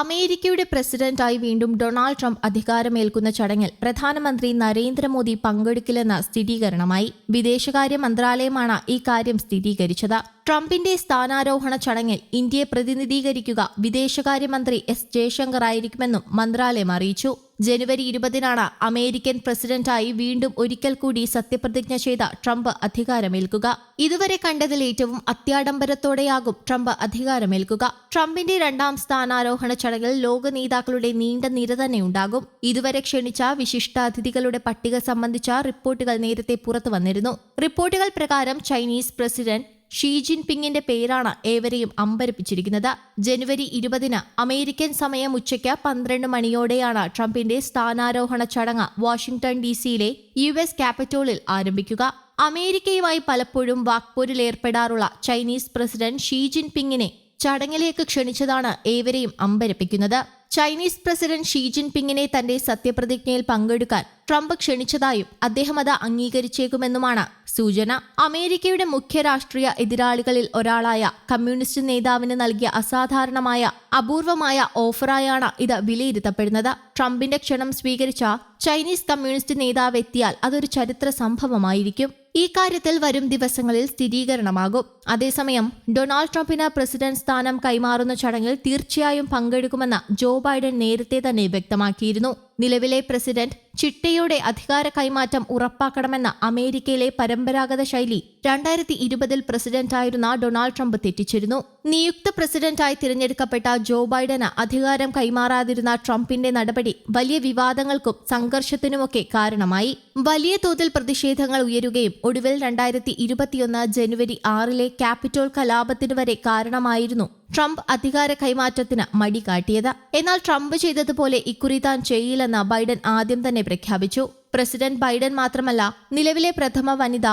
അമേരിക്കയുടെ പ്രസിഡന്റായി വീണ്ടും ഡൊണാൾഡ് ട്രംപ് അധികാരമേൽക്കുന്ന ചടങ്ങിൽ പ്രധാനമന്ത്രി നരേന്ദ്രമോദി പങ്കെടുക്കില്ലെന്ന സ്ഥിരീകരണമായി വിദേശകാര്യ മന്ത്രാലയമാണ് ഇക്കാര്യം കാര്യം സ്ഥിരീകരിച്ചത്. ട്രംപിന്റെ സ്ഥാനാരോഹണ ചടങ്ങിൽ ഇന്ത്യയെ പ്രതിനിധീകരിക്കുക വിദേശകാര്യമന്ത്രി എസ് ജയശങ്കർ ആയിരിക്കുമെന്നും മന്ത്രാലയം അറിയിച്ചു. ജനുവരി ഇരുപതിനാണ് അമേരിക്കൻ പ്രസിഡന്റായി വീണ്ടും ഒരിക്കൽ കൂടി സത്യപ്രതിജ്ഞ ചെയ്ത ട്രംപ് അധികാരമേൽക്കുക. ഇതുവരെ കണ്ടതിൽ ഏറ്റവും അത്യാഡംബരത്തോടെയാകും ട്രംപ് അധികാരമേൽക്കുക. ട്രംപിന്റെ രണ്ടാം സ്ഥാനാരോഹണ ചടങ്ങിൽ ലോക നേതാക്കളുടെ നീണ്ട നിര തന്നെ ഉണ്ടാകും. ഇതുവരെ ക്ഷണിച്ച വിശിഷ്ടാതിഥികളുടെ പട്ടിക സംബന്ധിച്ച റിപ്പോർട്ടുകൾ നേരത്തെ പുറത്തു വന്നിരുന്നു. റിപ്പോർട്ടുകൾ പ്രകാരം ചൈനീസ് പ്രസിഡന്റ് ഷീ ജിൻപിങ്ങിന്റെ പേരാണ് ഏവരെയും അമ്പരപ്പിച്ചിരിക്കുന്നത്. ജനുവരി ഇരുപതിന് അമേരിക്കൻ സമയം ഉച്ചയ്ക്ക് പന്ത്രണ്ട് മണിയോടെയാണ് ട്രംപിന്റെ സ്ഥാനാരോഹണ ചടങ്ങ് വാഷിംഗ്ടൺ ഡി സിയിലെ യു എസ് ക്യാപിറ്റോളിൽ ആരംഭിക്കുക. അമേരിക്കയുമായി പലപ്പോഴും വാക്പോരിലേർപ്പെടാറുള്ള ചൈനീസ് പ്രസിഡന്റ് ഷീ ജിൻപിങ്ങിനെ ചടങ്ങിലേക്ക് ക്ഷണിച്ചതാണ് ഏവരെയും അമ്പരപ്പിക്കുന്നത്. ചൈനീസ് പ്രസിഡന്റ് ഷീ ജിൻപിങ്ങിനെ തന്റെ സത്യപ്രതിജ്ഞയിൽ പങ്കെടുക്കാൻ ട്രംപ് ക്ഷണിച്ചതായും അദ്ദേഹം അത് അംഗീകരിച്ചേക്കുമെന്നുമാണ് സൂചന. അമേരിക്കയുടെ മുഖ്യ രാഷ്ട്രീയ എതിരാളികളിൽ ഒരാളായ കമ്മ്യൂണിസ്റ്റ് നേതാവിന് നൽകിയ അസാധാരണമായ അപൂർവമായ ഓഫറായാണ് ഇത് വിലയിരുത്തപ്പെടുന്നത്. ട്രംപിന്റെ ക്ഷണം സ്വീകരിച്ച ചൈനീസ് കമ്മ്യൂണിസ്റ്റ് നേതാവ് എത്തിയാൽ അതൊരു ചരിത്ര സംഭവമായിരിക്കും. ഈ കാര്യത്തിൽ വരും ദിവസങ്ങളിൽ സ്ഥിരീകരണമാകും. അതേസമയം ഡൊണാൾഡ് ട്രംപിന് പ്രസിഡന്റ് സ്ഥാനം കൈമാറുന്ന ചടങ്ങിൽ തീർച്ചയായും പങ്കെടുക്കുമെന്ന് ജോ ബൈഡൻ നേരത്തെ തന്നെ വ്യക്തമാക്കിയിരുന്നു. നിലവിലെ പ്രസിഡന്റ് ചിട്ടയോടെ അധികാര കൈമാറ്റം ഉറപ്പാക്കണമെന്ന അമേരിക്കയിലെ പരമ്പരാഗത ശൈലി രണ്ടായിരത്തി ഇരുപതിൽ പ്രസിഡന്റായിരുന്ന ഡൊണാൾഡ് ട്രംപ് തെറ്റിച്ചിരുന്നു. നിയുക്ത പ്രസിഡന്റായി തിരഞ്ഞെടുക്കപ്പെട്ട ജോ ബൈഡന് അധികാരം കൈമാറാതിരുന്ന ട്രംപിന്റെ നടപടി വലിയ വിവാദങ്ങൾക്കും സംഘർഷത്തിനുമൊക്കെ കാരണമായി. വലിയ തോതിൽ പ്രതിഷേധങ്ങൾ ഉയരുകയും ഒടുവിൽ രണ്ടായിരത്തി ഇരുപത്തിയൊന്ന് ജനുവരി ആറിലെ ക്യാപിറ്റോൾ കലാപത്തിനു വരെ കാരണമായിരുന്നു ട്രംപ് അധികാര കൈമാറ്റത്തിന് മടി കാട്ടിയത് എന്നാൽ ട്രംപ് ചെയ്തതുപോലെ ഇക്കുറി താൻ ചെയ്യില്ലെന്ന് ബൈഡൻ ആദ്യം തന്നെ പ്രഖ്യാപിച്ചു. പ്രസിഡന്റ് ബൈഡൻ മാത്രമല്ല നിലവിലെ പ്രഥമ വനിത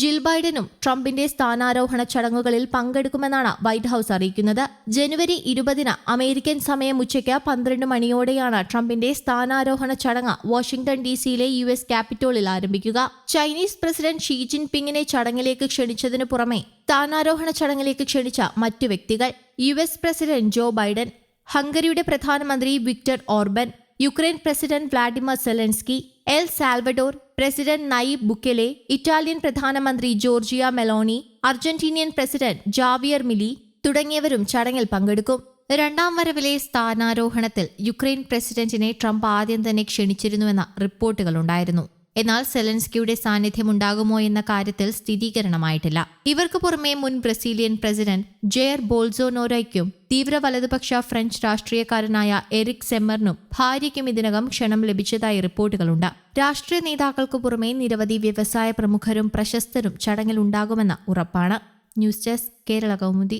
ജിൽ ബൈഡനും ട്രംപിന്റെ സ്ഥാനാരോഹണ ചടങ്ങുകളിൽ പങ്കെടുക്കുമെന്നാണ് വൈറ്റ് ഹൌസ് അറിയിക്കുന്നത്. ജനുവരി ഇരുപതിന് അമേരിക്കൻ സമയം ഉച്ചയ്ക്ക് പന്ത്രണ്ട് മണിയോടെയാണ് ട്രംപിന്റെ സ്ഥാനാരോഹണ ചടങ്ങ് വാഷിംഗ്ടൺ ഡി സിയിലെ യു എസ് ക്യാപിറ്റോളിൽ ആരംഭിക്കുക. ചൈനീസ് പ്രസിഡന്റ് ഷീ ജിൻപിങ്ങിനെ ചടങ്ങിലേക്ക് ക്ഷണിച്ചതിനു പുറമെ സ്ഥാനാരോഹണ ചടങ്ങിലേക്ക് ക്ഷണിച്ച മറ്റു വ്യക്തികൾ U S president Joe Biden ഹംഗറിയുടെ പ്രധാനമന്ത്രി Viktor Orban Ukraine president Volodymyr Zelensky El Salvador president Nayib Bukele Italian പ്രധാനമന്ത്രി Giorgia Meloni Argentinian president Javier Milei തുടങ്ങിയവരും ചടങ്ങിൽ പങ്കെടുക്കും. രണ്ടാം വരവിലെ സ്ഥാനാരോഹണത്തിൽ യുക്രൈൻ പ്രസിഡന്റിനെ ട്രംപ് ആദ്യം തന്നെ ക്ഷണിച്ചിരുന്നുവെന്ന റിപ്പോർട്ടുകളുണ്ടായിരുന്നു എന്നാൽ സെലൻസ്കിയുടെ സാന്നിധ്യം ഉണ്ടാകുമോ എന്ന കാര്യത്തിൽ സ്ഥിരീകരണമായിട്ടില്ല. ഇവർക്ക് പുറമെ മുൻ ബ്രസീലിയൻ പ്രസിഡന്റ് ജെയർ ബോൾസോനോറയ്ക്കും തീവ്ര വലതുപക്ഷ ഫ്രഞ്ച് രാഷ്ട്രീയക്കാരനായ എറിക് സെമ്മറിനും ഭാര്യയ്ക്കും ഇതിനകം ക്ഷണം ലഭിച്ചതായി റിപ്പോർട്ടുകളുണ്ട്. രാഷ്ട്രീയ നേതാക്കൾക്ക് പുറമെ നിരവധി വ്യവസായ പ്രമുഖരും പ്രശസ്തരും ചടങ്ങിൽ ഉണ്ടാകുമെന്ന ഉറപ്പാണ്. News desk Kerala Kaumudi.